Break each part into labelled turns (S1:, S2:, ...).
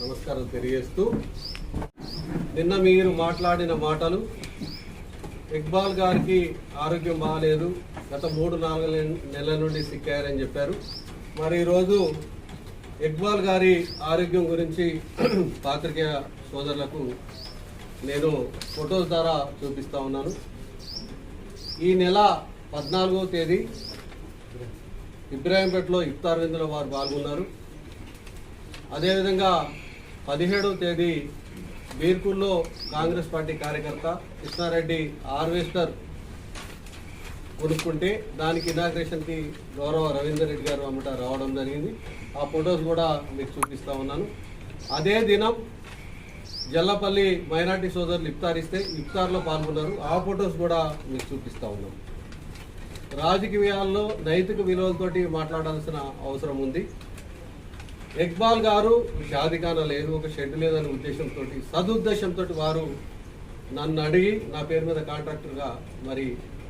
S1: నమస్కారం తెలియజేస్తూ నిన్న మీరు మాట్లాడిన మాటలు ఇక్బాల్ గారికి ఆరోగ్యం బాగాలేదు గత మూడు నాలుగు నెలల నుండి సిక్కారని చెప్పారు. మరి ఈరోజు ఇక్బాల్ గారి ఆరోగ్యం గురించి పాత్రికేయ సోదరులకు నేను ఫొటోస్ ద్వారా చూపిస్తా ఉన్నాను. ఈ నెల పద్నాలుగో తేదీ ఇబ్రాహీంపేటలో ఇఫ్తార్ విందులో వారు పాల్గొన్నారు. అదేవిధంగా పదిహేడవ తేదీ బీర్పూర్లో కాంగ్రెస్ పార్టీ కార్యకర్త కృష్ణారెడ్డి హార్వెస్టర్ కొనుక్కుంటే దానికి ఇనాగ్రేషన్కి గౌరవ రవీందర్ రెడ్డి గారు అమ్మట రావడం జరిగింది. ఆ ఫొటోస్ కూడా మీకు చూపిస్తూ ఉన్నాను. అదే దినం జల్లపల్లి మైనార్టీ సోదరులు ఇఫ్తార్ ఇస్తే ఇఫ్తార్లో పాల్గొన్నారు. ఆ ఫొటోస్ కూడా మీకు చూపిస్తా ఉన్నాను. రాజకీయాల్లో నైతిక విలువలతోటి మాట్లాడాల్సిన అవసరం ఉంది. ఇక్బాల్ గారు షాదిఖానా లేదు ఒక షెడ్ లేదనే ఉద్దేశంతో సదుద్దేశంతో వారు నన్ను అడిగి నా పేరు మీద కాంట్రాక్టర్గా మరి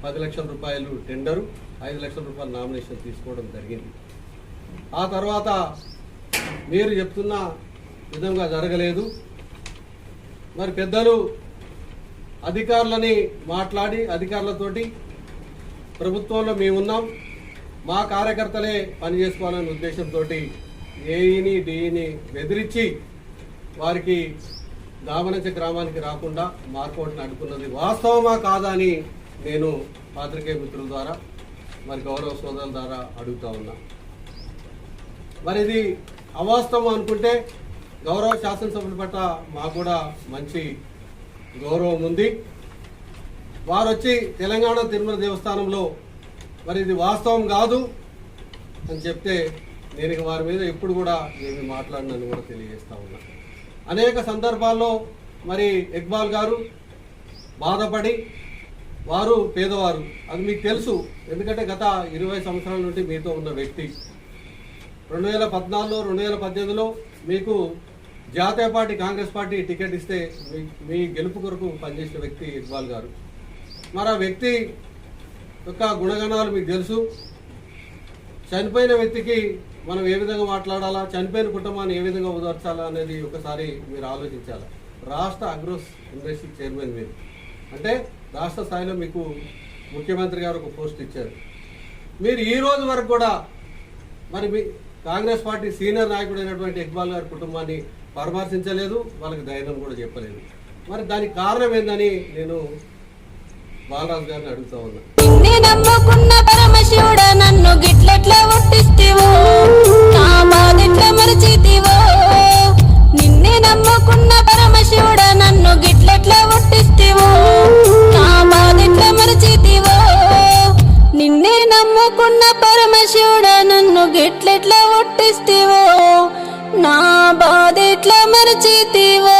S1: పది లక్షల రూపాయలు టెండరు ఐదు లక్షల రూపాయల నామినేషన్ తీసుకోవడం జరిగింది. ఆ తర్వాత మీరు చెప్తున్న విధంగా జరగలేదు. మరి పెద్దలు అధికారులని మాట్లాడి అధికారులతోటి ప్రభుత్వంలో మేము ఉన్నాం మా కార్యకర్తలే పని చేసుకోవాలనే ఉద్దేశంతో ఏఈని డిఈని బెదిరించి వారికి దామనంచ గ్రామానికి రాకుండా మార్కోట్ని అడ్డుకున్నది వాస్తవమా కాదా అని నేను పాత్రికేయ మిత్రుల ద్వారా మరి గౌరవ సోదరుల ద్వారా అడుగుతా ఉన్నా. మరి ఇది అవాస్తవం అనుకుంటే గౌరవ శాసనసభ్యుల పట్ల మాకు కూడా మంచి గౌరవం ఉంది. వారు వచ్చి తెలంగాణ తిరుమల దేవస్థానంలో మరి ఇది వాస్తవం కాదు అని చెప్తే నేను వారి మీద ఎప్పుడు కూడా ఏమి మాట్లాడినని కూడా తెలియజేస్తా ఉన్నా. అనేక సందర్భాల్లో మరి ఇక్బాల్ గారు బాధపడి వారు పేదవారు. అది మీకు తెలుసు. ఎందుకంటే గత ఇరవై సంవత్సరాల నుండి మీతో ఉన్న వ్యక్తి. రెండు వేల పద్నాలుగులో రెండు వేల పద్దెనిమిదిలో మీకు జాతీయ పార్టీ కాంగ్రెస్ పార్టీ టికెట్ ఇస్తే మీ మీ గెలుపు కొరకు పనిచేసిన వ్యక్తి ఇక్బాల్ గారు. మరి ఆ వ్యక్తి యొక్క గుణగణాలు మీకు తెలుసు. చనిపోయిన వ్యక్తికి మనం ఏ విధంగా మాట్లాడాలా? చనిపోయిన కుటుంబాన్ని ఏ విధంగా ఓదార్చాలా అనేది ఒకసారి మీరు ఆలోచించాలి? రాష్ట్ర అగ్రోస్ ఇండస్ట్రీ చైర్మన్ మీరు. అంటే రాష్ట్ర స్థాయిలో మీకు ముఖ్యమంత్రి గారు ఒక పోస్ట్ ఇచ్చారు. మీరు ఈ రోజు వరకు కూడా మరి మీ కాంగ్రెస్ పార్టీ సీనియర్ నాయకుడు అయినటువంటి ఇక్బాల్ గారి కుటుంబాన్ని పరామర్శించలేదు వాళ్ళకి ధైర్యం కూడా చెప్పలేదు. మరి దానికి కారణం ఏందని నేను బాలరాజు గారిని నన్ను గిట్లెట్లా ఒట్టిస్తేవో? నా బాధెట్లా మరచితివో?
S2: నిన్నే నమ్ముకున్న పరమశివుడ నన్ను గిట్లెట్లా ఒట్టిస్తేవో? నా బాధెట్లా మరచితివో? నిన్నే నమ్ముకున్న పరమశివుడ నన్ను గిట్లెట్లా ఒట్టిస్తేవో? నా బాధెట్లా మరచితివో?